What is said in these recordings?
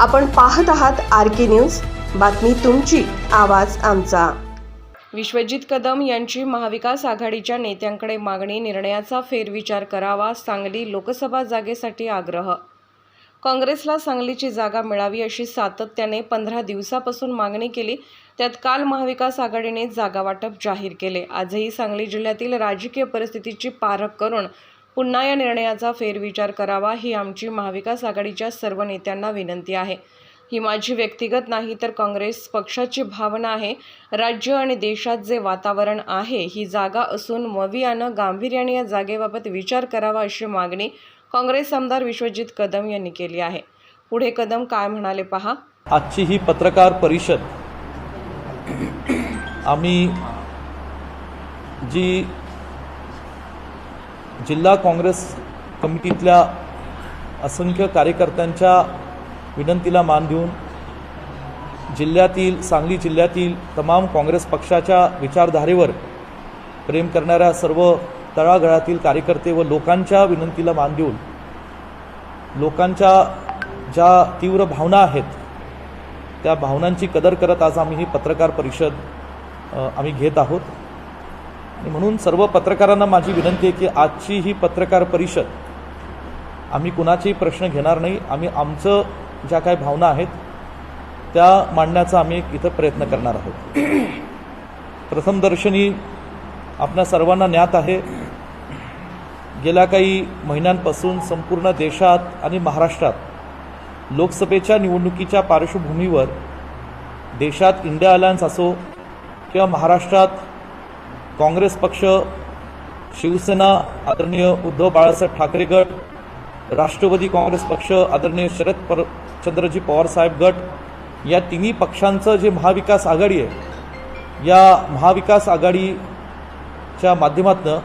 आपण पाहत आहात आर के न्यूज. बातमी तुमची आवाज आमचा. विश्वजित कदम यांची महाविकास आघाडीच्या नेत्यांकडे मागणी निर्णयाचा फेरविचार करावा सांगली लोकसभा जागेसाठी आग्रह. काँग्रेसला सांगलीची जागा मिळावी अशी सातत्याने पंधरा दिवसापासून मागणी केली. त्यात काल महाविकास आघाडीने जागा वाटप जाहीर केले. आजही सांगली जिल्ह्यातील राजकीय परिस्थितीची पारख करून पुन्हा या निर्णयाचा फेरविचार करावा ही आमची महाविकास आघाडीच्या सर्व नेत्यांना विनंती आहे. ही माझी व्यक्तिगत नाही तर काँग्रेस पक्षाची भावना आहे. राज्य आणि देशात जे वातावरण आहे ही जागा असून मवियानं गांभीर्याने या जागेबाबत विचार करावा अशी मागणी काँग्रेस आमदार विश्वजित कदम यांनी केली आहे. पुढे कदम काय म्हणाले पहा? आजची ही पत्रकार परिषद आम्ही जी जिल्हा काँग्रेस कमिटीतल्या असंख्य कार्यकर्त्यांच्या विनंतीला मान देऊन जिल्ह्यातील सांगली जिल्ह्यातील तमाम काँग्रेस पक्षाच्या विचारधारेवर प्रेम करणाऱ्या सर्व तळागळातील कार्यकर्ते व लोकांच्या विनंतीला मान देऊन लोकांच्या ज्या तीव्र भावना आहेत त्या भावनांची कदर करत आज आम्ही ही पत्रकार परिषद आम्ही घेत आहोत. आणि म्हणून सर्व पत्रकारांना माझी विनंती आहे की आजची ही पत्रकार परिषद आम्ही कुणाचेही प्रश्न घेणार नाही. आम्ही आमचं ज्या काही भावना आहेत त्या मांडण्याचा आम्ही एक इथं प्रयत्न करणार आहोत. प्रथमदर्शनी आपल्या सर्वांना ज्ञात आहे गेल्या काही महिन्यांपासून संपूर्ण देशात आणि महाराष्ट्रात लोकसभेच्या निवडणुकीच्या पार्श्वभूमीवर देशात इंडिया अलायन्स असो किंवा महाराष्ट्रात काँग्रेस पक्ष शिवसेना आदरणीय उद्धव बाळासाहेब ठाकरे गट राष्ट्रवादी काँग्रेस पक्ष आदरणीय शरद पर चंद्रजी पवारसाहेब गट या तिन्ही पक्षांचं जे महाविकास आघाडी आहे या महाविकास आघाडीच्या माध्यमातून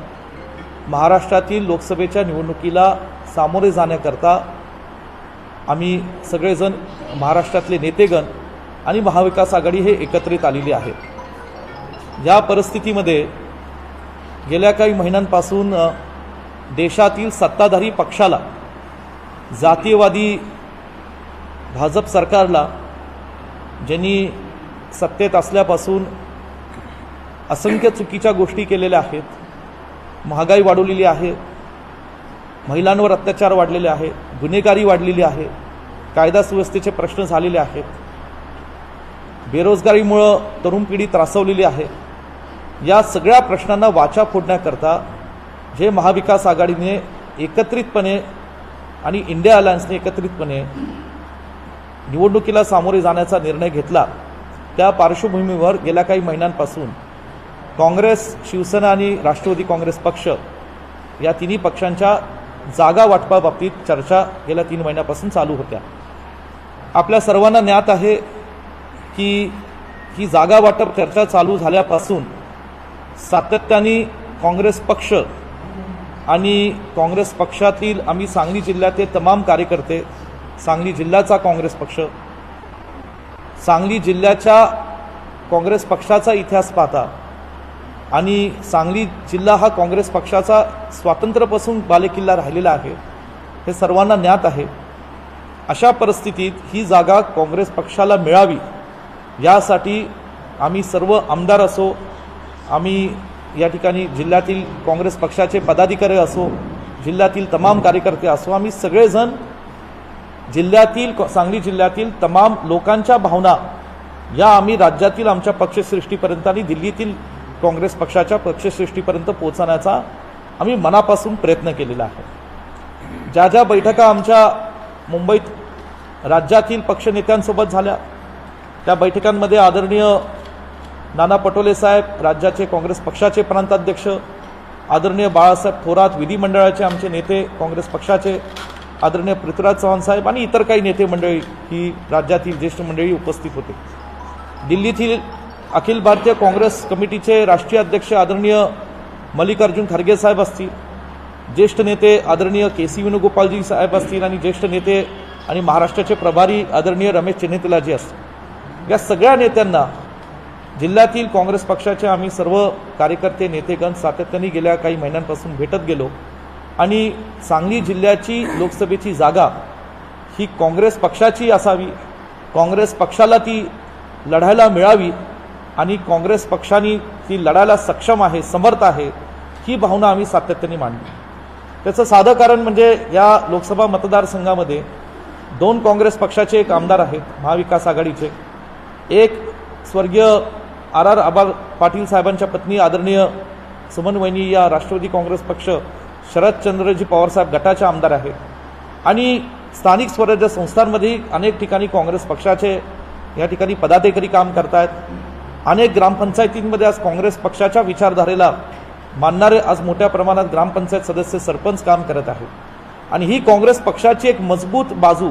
महाराष्ट्रातील लोकसभेच्या निवडणुकीला सामोरे जाण्याकरता आम्ही सगळेजण महाराष्ट्रातले नेतेगण आणि महाविकास आघाडी हे एकत्रित आलेली आहेत. या परिस्थितीमध्ये गेल्या काही महिन्यांपासून देशातील सत्ताधारी पक्षाला जातीयवादी भाजप सरकारला ज्यांनी सत्तेत असल्यापासून असंख्य चुकीच्या गोष्टी केलेल्या आहेत महागाई वाढवलेली आहे महिलांवर अत्याचार वाढलेले आहे गुन्हेगारी वाढलेली आहे कायदा सुव्यवस्थेचे प्रश्न झालेले आहेत बेरोजगारीमुळं तरुण पिढी त्रासवलेली आहे या सगळ्या प्रश्नांना वाचा फोडण्याकरता जे महाविकास आघाडीने एकत्रितपणे आणि इंडिया अलायन्सने एकत्रितपणे निवडणुकीला सामोरे जाण्याचा निर्णय घेतला त्या पार्श्वभूमीवर गेल्या काही महिन्यांपासून काँग्रेस शिवसेना आणि राष्ट्रवादी काँग्रेस पक्ष या तिन्ही पक्षांच्या जागा वाटपाबाबतीत चर्चा गेल्या तीन महिन्यापासून चालू होत्या. आपल्या सर्वांना ज्ञात आहे की ही जागा वाटप चर्चा चालू झाल्यापासून सातत्याने काँग्रेस पक्ष आणि काँग्रेस पक्षातील आम्ही सांगली जिल्ह्यातील तमाम कार्यकर्ते सांगली जिल्ह्याचा काँग्रेस पक्ष सांगली जिल्ह्याच्या काँग्रेस पक्षाचा इतिहास पाहता आणि सांगली जिल्हा हा काँग्रेस पक्षाचा स्वातंत्र्यापासून बालेकिल्ला राहिलेला आहे हे सर्वांना ज्ञात आहे. अशा परिस्थितीत ही जागा काँग्रेस पक्षाला मिळावी यासाठी आम्ही सर्व आमदार असो आम्ही या ठिकाणी जिल्ह्यातील काँग्रेस पक्षाचे पदाधिकारी असो जिल्ह्यातील तमाम कार्यकर्ते असो आम्ही सगळेजण जिल्ह्यातील सांगली जिल्ह्यातील तमाम लोकांच्या भावना या आम्ही राज्यातील आमच्या पक्षश्रेष्ठीपर्यंत आणि दिल्लीतील काँग्रेस पक्षाच्या पक्षश्रेष्ठीपर्यंत पोहोचण्याचा आम्ही मनापासून प्रयत्न केलेला आहे. ज्या ज्या बैठका आमच्या मुंबईत राज्यातील पक्षनेत्यांसोबत झाल्या त्या बैठकांमध्ये आदरणीय नाना पटोले साहेब राज्याचे काँग्रेस पक्षाचे प्रांताध्यक्ष आदरणीय बाळासाहेब थोरात विधिमंडळाचे आमचे नेते काँग्रेस पक्षाचे आदरणीय पृथ्वीराज चव्हाण साहेब आणि इतर काही नेते मंडळी ही राज्यातील ज्येष्ठ मंडळी उपस्थित होते. दिल्लीतील अखिल भारतीय काँग्रेस कमिटीचे राष्ट्रीय अध्यक्ष आदरणीय मल्लिकार्जुन खरगे साहेब असतील ज्येष्ठ नेते आदरणीय के सी वेणुगोपालजी साहेब असतील आणि ज्येष्ठ नेते आणि महाराष्ट्राचे प्रभारी आदरणीय रमेश चेन्नेतलाजी असतील. या सगळ्या नेत्यांना जिल्ह्यातील काँग्रेस पक्षाचे आम्ही सर्व कार्यकर्ते नेतेगण सातत्याने गेल्या काही महिन्यांपासून भेटत गेलो आणि सांगली जिल्ह्याची लोकसभेची जागा ही काँग्रेस पक्षाची असावी काँग्रेस पक्षाला ती लढायला मिळावी आणि काँग्रेस पक्षाने ती लढायला सक्षम आहे समर्थ आहे ही भावना आम्ही सातत्याने मांडली. त्याचं साधं कारण म्हणजे या लोकसभा मतदारसंघामध्ये दोन काँग्रेस पक्षाचे एक आमदार आहेत महाविकास आघाडीचे. एक स्वर्गीय आर आर आबाल पाटील साहेबांच्या पत्नी आदरणीय सुमन वहिनी या राष्ट्रवादी काँग्रेस पक्ष शरदचंद्रजी पवारसाहेब गटाच्या आमदार आहेत. आणि स्थानिक स्वराज्य संस्थांमध्येही अनेक ठिकाणी काँग्रेस पक्षाचे या ठिकाणी पदाधिकारी काम करतायत. अनेक ग्रामपंचायतींमध्ये आज काँग्रेस पक्षाच्या विचारधारेला मानणारे आज मोठ्या प्रमाणात ग्रामपंचायत सदस्य सरपंच काम करत आहेत. आणि ही काँग्रेस पक्षाची एक मजबूत बाजू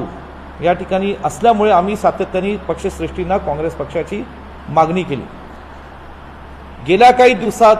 या ठिकाणी असल्यामुळे आम्ही सातत्याने पक्षश्रेष्ठींना काँग्रेस पक्षाची मागणी केली. गेल्या काही दिवसात